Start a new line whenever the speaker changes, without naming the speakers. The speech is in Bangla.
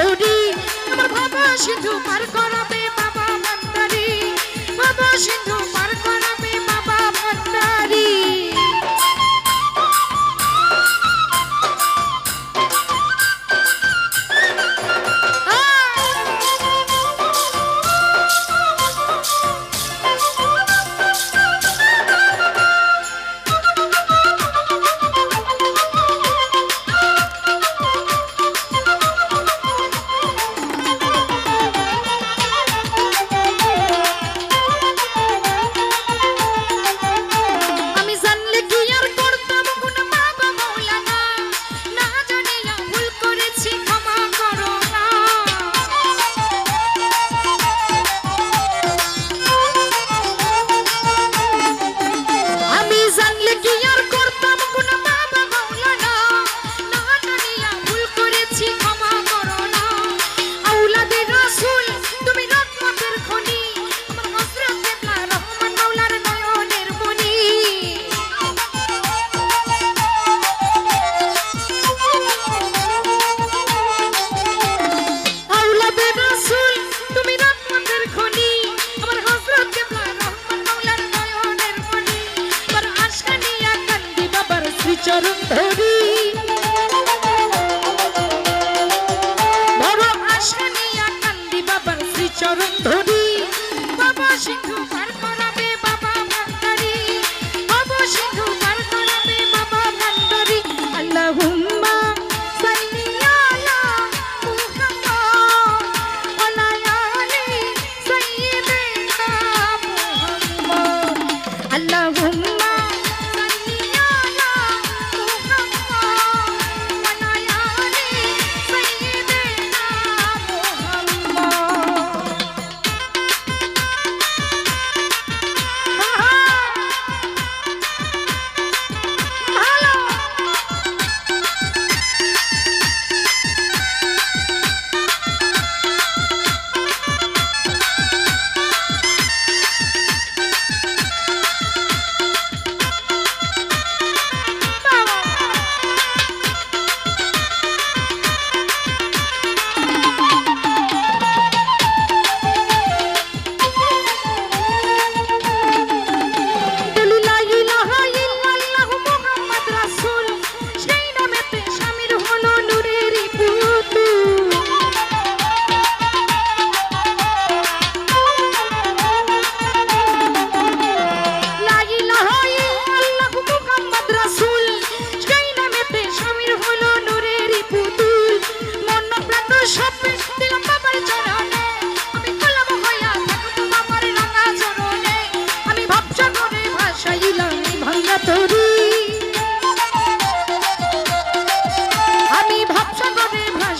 এউডি আমার বাবা সিন্ধু পার করাবে Hurry, hurry.